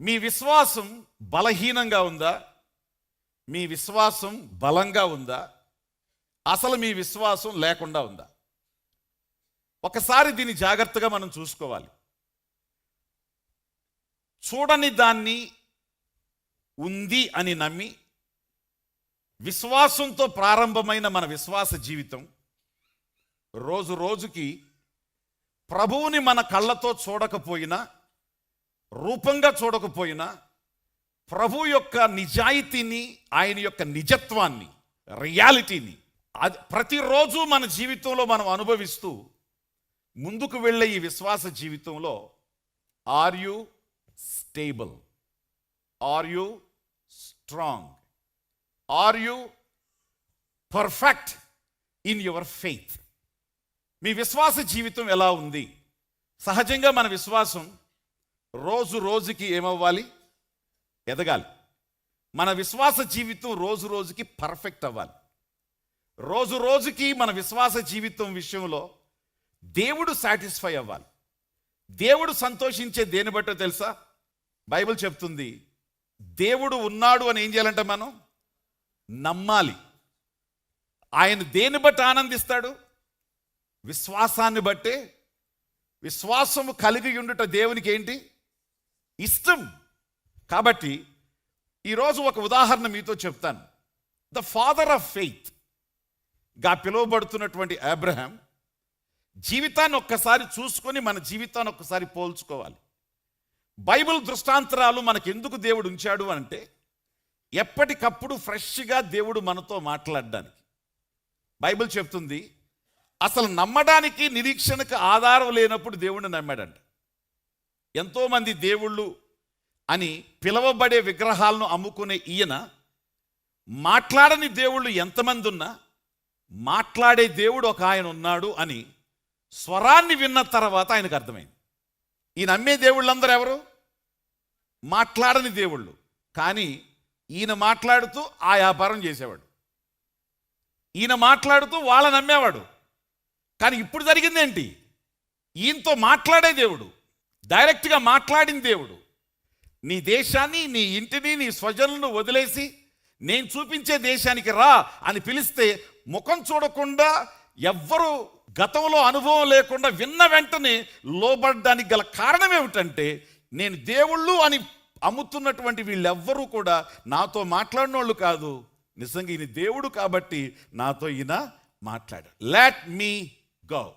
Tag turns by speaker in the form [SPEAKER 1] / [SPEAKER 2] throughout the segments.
[SPEAKER 1] మీ విశ్వాసం బలహీనంగా ఉందా? మీ విశ్వాసం బలంగా ఉందా? అసలు మీ విశ్వాసం లేకుండా ఉందా? ఒకసారి దీన్ని జాగ్రత్తగా మనం చూసుకోవాలి. చూడని దాన్ని ఉంది అని నమ్మి విశ్వాసంతో ప్రారంభమైన మన విశ్వాస జీవితం రోజు రోజుకి ప్రభువుని మన కళ్ళతో చూడకపోయినా రూపంగా చూడకపోయినా ప్రభు యొక్క నిజాయితీని ఆయన యొక్క నిజత్వాన్ని రియాలిటీని అది ప్రతిరోజు మన జీవితంలో మనం అనుభవిస్తూ ముందుకు వెళ్ళే ఈ విశ్వాస జీవితంలో are you stable? Are you strong? Are you perfect in your faith? మీ విశ్వాస జీవితం ఎలా ఉంది? సహజంగా మన విశ్వాసం రోజు రోజుకి ఏమవ్వాలి? ఎదగాలి. మన విశ్వాస జీవితం రోజు రోజుకి పర్ఫెక్ట్ అవ్వాలి. రోజు రోజుకి మన విశ్వాస జీవితం విషయంలో దేవుడు సాటిస్ఫై అవ్వాలి. దేవుడు సంతోషించే దేని బట్టో తెలుసా? బైబిల్ చెప్తుంది దేవుడు ఉన్నాడు అని ఏం చేయాలంటే మనం? నమ్మాలి. ఆయన దేని బట్టి ఆనందిస్తాడు? విశ్వాసాన్ని బట్టే. విశ్వాసము కలిగి ఉండుట దేవునికి ఏంటి? ఇష్టం. కాబట్టి ఈరోజు ఒక ఉదాహరణ మీతో చెప్తాను. ద ఫాదర్ ఆఫ్ ఫెయిత్గా పిలువబడుతున్నటువంటి అబ్రహాం జీవితాన్ని ఒక్కసారి చూసుకొని మన జీవితాన్ని ఒక్కసారి పోల్చుకోవాలి. బైబిల్ దృష్టాంతరాలు మనకు ఎందుకు దేవుడు ఉంచాడు అంటే ఎప్పటికప్పుడు ఫ్రెష్గా దేవుడు మనతో మాట్లాడడానికి. బైబిల్ చెప్తుంది అసలు నమ్మడానికి నిరీక్షణకు ఆధారం లేనప్పుడు దేవుడిని నమ్మాడంట. ఎంతోమంది దేవుళ్ళు అని పిలవబడే విగ్రహాలను అమ్ముకునే ఈయన మాట్లాడని దేవుళ్ళు ఎంతమంది ఉన్నా మాట్లాడే దేవుడు ఒక ఆయన ఉన్నాడు అని స్వరాన్ని విన్న తర్వాత ఆయనకు అర్థమైంది. ఈయన అమ్మే దేవుళ్ళందరూ ఎవరు? మాట్లాడని దేవుళ్ళు. కానీ ఈయన మాట్లాడుతూ ఆ వ్యాపారం చేసేవాడు. ఈయన మాట్లాడుతూ వాళ్ళ నమ్మేవాడు. కానీ ఇప్పుడు జరిగిందేంటి ఈయనతో మాట్లాడే దేవుడు. డైరెక్ట్గా మాట్లాడిన దేవుడు. నీ దేశాన్ని నీ ఇంటిని నీ స్వజనులను వదిలేసి నేను చూపించే దేశానికి రా అని పిలిస్తే ముఖం చూడకుండా ఎవ్వరు గతంలో అనుభవం లేకుండా విన్న వెంటనే లోబడడానికి గల కారణం ఏమిటంటే నేను దేవుళ్ళు అని అమ్ముతున్నటువంటి వీళ్ళెవ్వరూ కూడా నాతో మాట్లాడిన వాళ్ళు కాదు. నిజంగా ఈయన దేవుడు కాబట్టి నాతో ఈయన మాట్లాడాడు. Let me go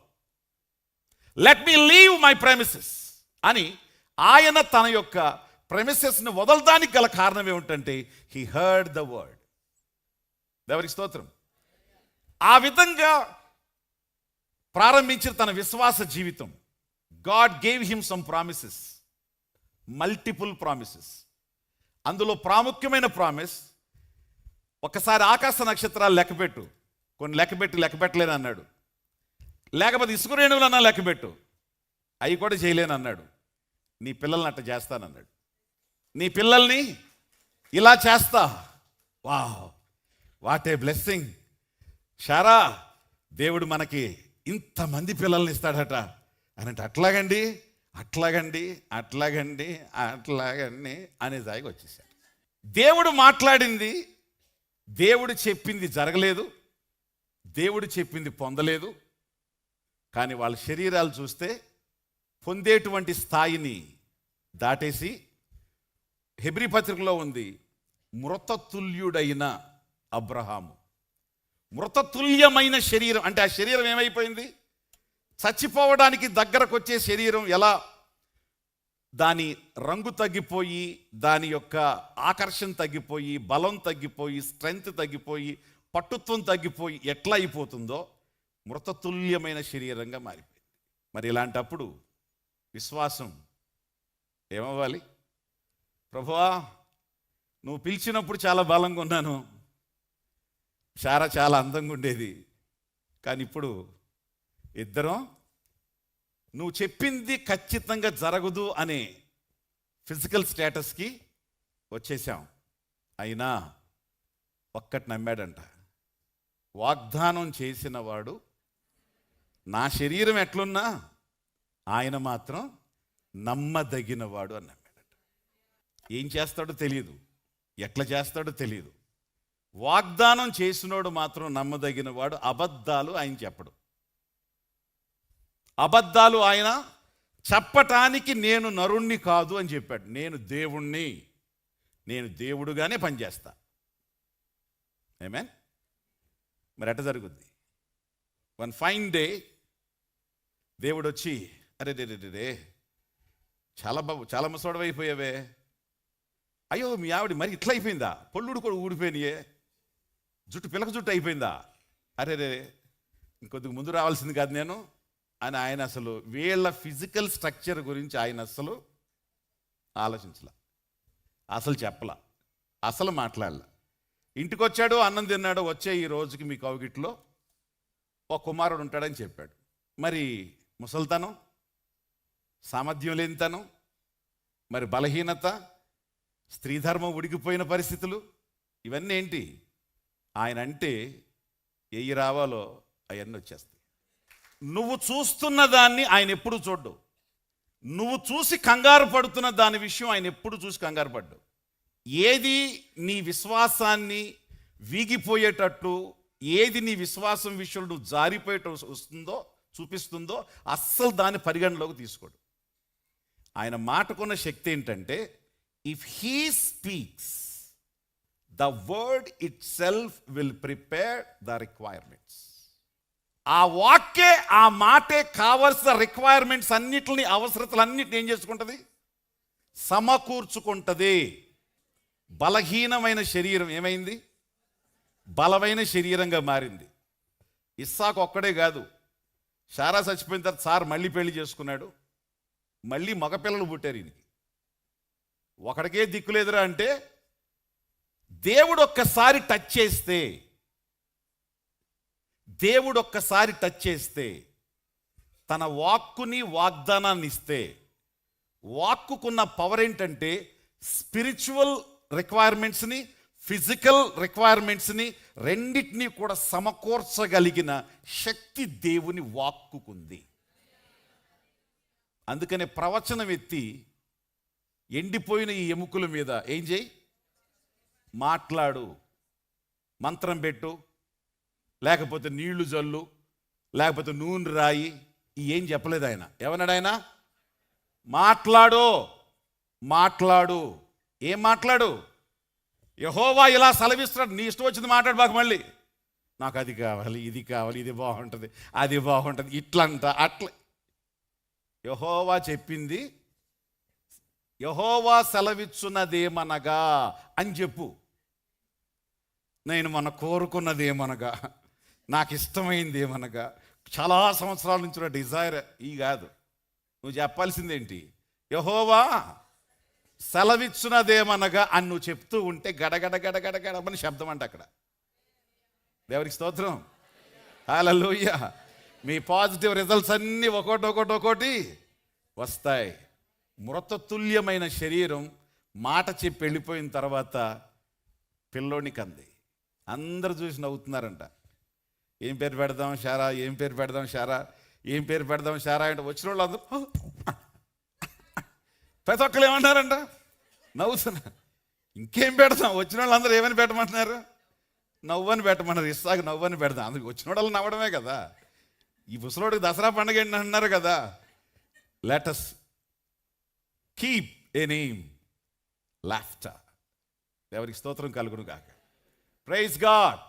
[SPEAKER 1] let me leave my premises అని ఆయన తన యొక్క ప్రెమిసెస్ని వదలడానికి గల కారణం ఏమిటంటే హీ హర్డ్ ద వర్డ్ దేవునికి స్తోత్రం. ఆ విధంగా ప్రారంభించిన తన విశ్వాస జీవితం God gave him some promises multiple promises అందులో ప్రాముఖ్యమైన ప్రామిస్ ఒకసారి ఆకాశ నక్షత్రాలు లెక్కపెట్టు కొన్ని లెక్కపెట్టి లెక్కపెట్టలేను అన్నాడు లేకపోతే ఇసుక రేణువులన్నా లెక్కపెట్టు అవి కూడా చేయలేను అన్నాడు నీ పిల్లల్ని అట్ట చేస్తానన్నాడు. నీ పిల్లల్ని ఇలా చేస్తా. వా వాట్ ఏ బ్లెస్సింగ్. షారా దేవుడు మనకి ఇంతమంది పిల్లల్ని ఇస్తాడట. అని అంటే అట్లాగండి అట్లాగండి అట్లాగండి అట్లాగండి అనే దానికి వచ్చేసాడు. దేవుడు మాట్లాడింది దేవుడు చెప్పింది జరగలేదు దేవుడు చెప్పింది పొందలేదు. కానీ వాళ్ళ శరీరాలు చూస్తే పొందేటువంటి స్థాయిని దాటేసి హెబ్రి పత్రికలో ఉంది మృతతుల్యుడైన అబ్రహాము. మృతతుల్యమైన శరీరం అంటే ఆ శరీరం ఏమైపోయింది? చచ్చిపోవడానికి దగ్గరకు వచ్చే శరీరం ఎలా? దాని రంగు తగ్గిపోయి దాని యొక్క ఆకర్షణ తగ్గిపోయి బలం తగ్గిపోయి స్ట్రెంగ్త్ తగ్గిపోయి పట్టుత్వం తగ్గిపోయి ఎట్లా అయిపోతుందో మృతతుల్యమైన శరీరంగా మారిపోయింది. మరి ఇలాంటప్పుడు విశ్వాసం ఏమవ్వాలి? ప్రభువా నువ్వు పిలిచినప్పుడు చాలా బలంగా ఉన్నాను. శార చాలా అందంగా ఉండేది. కానీ ఇప్పుడు ఇద్దరం నువ్వు చెప్పింది ఖచ్చితంగా జరగదు అనే ఫిజికల్ స్టేటస్కి వచ్చేసాం. అయినా ఒక్కటి నమ్మాడంట. వాగ్దానం చేసిన వాడు నా శరీరం ఎట్లున్నా ఆయన మాత్రం నమ్మదగినవాడు అని నమ్మాడట. ఏం చేస్తాడో తెలియదు ఎట్లా చేస్తాడో తెలియదు వాగ్దానం చేసినోడు మాత్రం నమ్మదగినవాడు అబద్ధాలు ఆయన చెప్పడు. అబద్ధాలు ఆయన చెప్పటానికి నేను నరుణ్ణి కాదు అని చెప్పాడు. నేను దేవుణ్ణి నేను దేవుడుగానే పనిచేస్తా. ఏమే మరి ఎట జరుగుద్ది? వన్ ఫైన్ డే దేవుడు వచ్చి అరే రే, రే రే చాలా బాబు చాలా ముసడవైపోయావే అయిపోయావే అయ్యో మీ ఆవిడ మరి ఇట్లా అయిపోయిందా? పొల్లుడు కూడా ఊడిపోయినాయే. జుట్టు పిలక జుట్టు అయిపోయిందా? అరే రే ఇంకొద్దిగా ముందు రావాల్సింది కాదు నేను. అని ఆయన అసలు వీళ్ళ ఫిజికల్ స్ట్రక్చర్ గురించి ఆయన అసలు ఆలోచించలా. అసలు చెప్పలా. అసలు మాట్లాడలా. ఇంటికి వచ్చాడు అన్నం తిన్నాడు వచ్చే ఈ రోజుకి మీ కౌగిట్లో ఒక కుమారుడు ఉంటాడని చెప్పాడు. మరి ముసల్తనం? సామర్థ్యం లేనితనం మరి బలహీనత స్త్రీధర్మం ఉడికిపోయిన పరిస్థితులు ఇవన్నీ ఏంటి? ఆయన అంటే ఏయి రావాలో అవన్నీ వచ్చేస్తాయి. నువ్వు చూస్తున్న దాన్ని ఆయన ఎప్పుడు చూడ్డు. నువ్వు చూసి కంగారు పడుతున్న దాని విషయం ఆయన ఎప్పుడు చూసి కంగారు పడ్డు. ఏది నీ విశ్వాసాన్ని వీగిపోయేటట్టు ఏది నీ విశ్వాసం విషయంలో నువ్వు జారిపోయేట వస్తుందో చూపిస్తుందో అస్సలు దాన్ని పరిగణలోకి తీసుకోడు. ఆయన మాటకున్న శక్తి ఏంటంటే if he speaks the word itself will prepare the requirements ఆ వాక్యే ఆ మాటే కావలసిన రిక్వైర్మెంట్స్ అన్నిటిని అవసరతలన్నిటిని ఏం చేసుకుంటుంది? సమకూర్చుకుంటుంది. బలహీనమైన శరీరం ఏమైంది? బలమైన శరీరంగా మారింది. ఇస్సాకు ఒక్కడే కాదు. షారా చచ్చిపోయిన తర్వాత సార్ మళ్ళీ పెళ్ళి చేసుకున్నాడు. మళ్ళీ మగపిల్లలు పుట్టారు ఈయనకి. ఒకడికే దిక్కులేదురా అంటే దేవుడు ఒక్కసారి టచ్ చేస్తే దేవుడు ఒక్కసారి టచ్ చేస్తే తన వాక్కుని వాగ్దానాన్ని ఇస్తే వాక్కుకున్న పవర్ ఏంటంటే స్పిరిచువల్ రిక్వైర్మెంట్స్ని ఫిజికల్ రిక్వైర్మెంట్స్ని రెండింటినీ కూడా సమకూర్చగలిగిన శక్తి దేవుని వాక్కుకుంది. అందుకనే ప్రవచనం ఎత్తి ఎండిపోయిన ఈ ఎముకల మీద ఏం చేయి? మాట్లాడు. మంత్రం పెట్టు. లేకపోతే నీళ్ళు జల్లు. లేకపోతే నూనె రాయి. ఈ ఏం చెప్పలేదు ఆయన. ఏమన్నాడు ఆయన? మాట్లాడు. మాట్లాడు. ఏం మాట్లాడు? యహోవా ఇలా సెలవిస్తున్నాడు. నీ ఇష్టం వచ్చింది మాట్లాడు బాకు మళ్ళీ. నాకు అది కావాలి ఇది కావాలి ఇది బాగుంటుంది అది బాగుంటుంది ఇట్లంట అట్లా యహోవా చెప్పింది యహోవా సెలవిచ్చున్నదేమనగా అని చెప్పు. నేను మన కోరుకున్నది ఏమనగా నాకు ఇష్టమైంది ఏమనగా చాలా సంవత్సరాల నుంచి డిజైర్ ఈ కాదు. నువ్వు చెప్పాల్సిందేంటి? యహోవా సెలవిచ్చున్నదేమనగా అని నువ్వు చెప్తూ ఉంటే గడగడ గడగడ గడమని శబ్దం అంట అక్కడ. దేవునికి స్తోత్రం. హల్లెలూయ. మీ పాజిటివ్ రిజల్ట్స్ అన్నీ ఒకటి ఒకటి ఒకటి వస్తాయి. మృతతుల్యమైన శరీరం మాట చెప్పి వెళ్ళిపోయిన తర్వాత పిల్లోనికి అంది అందరు చూసి నవ్వుతున్నారంట. ఏం పేరు పెడదాం షారా ఏం పేరు పెడదాం షారా ఏం పేరు పెడదాం షారా అంటే వచ్చిన వాళ్ళు అందరూ ప్రతి ఒక్కరు ఏమన్నారంట? నవ్వుతున్నా. ఇంకేం పెడతాం వచ్చిన వాళ్ళందరూ ఏమని పెట్టమంటున్నారు? నవ్వని పెట్టమన్నారు. ఇస్తాకు నవ్వని పెడదాం. అందుకు వచ్చిన వాళ్ళు నవ్వడమే కదా. ఈ ముసలోడికి దసరా పండుగ ఏంటి అన్నారు కదా? Let us keep a name laughter ఎవరికి స్తోత్రం కలుగును కాక praise God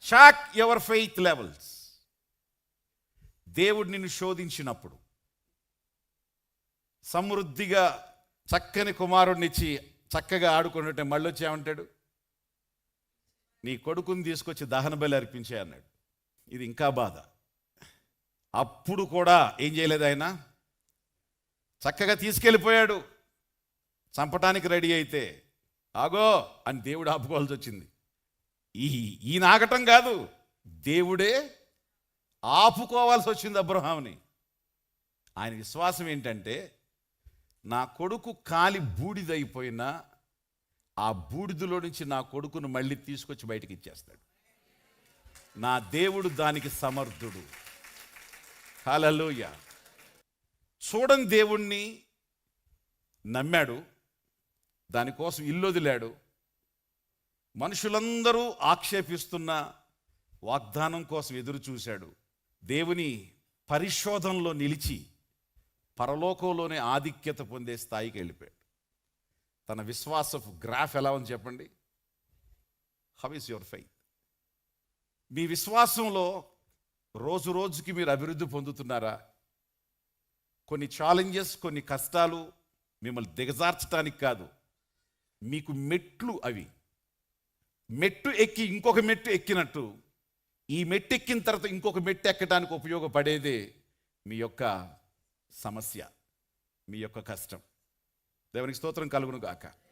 [SPEAKER 1] shock your faith levels దేవుడు నిన్ను శోధించినప్పుడు సమృద్ధిగా చక్కని కుమారుడినిచ్చి చక్కగా ఆడుకున్నట్టే మళ్ళీ వచ్చి ఏమంటాడు? నీ కొడుకుని తీసుకొచ్చి దహన బలి అర్పించే అన్నాడు. ఇది ఇంకా బాధ. అప్పుడు కూడా ఏం చేయలేదు ఆయన? చక్కగా తీసుకెళ్ళిపోయాడు. చంపటానికి రెడీ అయితే ఆగో అని దేవుడు ఆపుకోవాల్సి వచ్చింది. ఈ ఈయన ఆగటం కాదు దేవుడే ఆపుకోవాల్సి వచ్చింది అబ్రహాంని ఆయన విశ్వాసం ఏంటంటే నా కొడుకు కాలి బూడిదైపోయినా ఆ బూడిదలో నుంచి నా కొడుకును మళ్ళీ తీసుకొచ్చి బయటికి ఇచ్చేస్తాడు. నా దేవుడు దానికి సమర్థుడు. హలలోయ చూడని దేవుణ్ణి నమ్మాడు దానికోసం ఇల్లు వదిలాడు మనుషులందరూ ఆక్షేపిస్తున్న వాగ్దానం కోసం ఎదురు చూశాడు దేవుని పరిశోధనలో నిలిచి పరలోకంలోనే ఆధిక్యత పొందే స్థాయికి వెళ్ళిపోయాడు. తన విశ్వాసపు గ్రాఫ్ ఎలా ఉంది చెప్పండి? హౌ ఇస్ యువర్ ఫెయిత్ మీ విశ్వాసంలో రోజు రోజుకి మీరు అభివృద్ధి పొందుతున్నారా? కొన్ని ఛాలెంజెస్ కొన్ని కష్టాలు మిమ్మల్ని దిగజార్చడానికి కాదు. మీకు మెట్లు అవి. మెట్టు ఎక్కి ఇంకొక మెట్టు ఎక్కినట్టు. ఈ మెట్టు ఎక్కిన తర్వాత ఇంకొక మెట్టు ఎక్కడానికి ఉపయోగపడేదే మీ యొక్క సమస్య మీ యొక్క కష్టం. దేవునికి స్తోత్రం కలుగును గాక.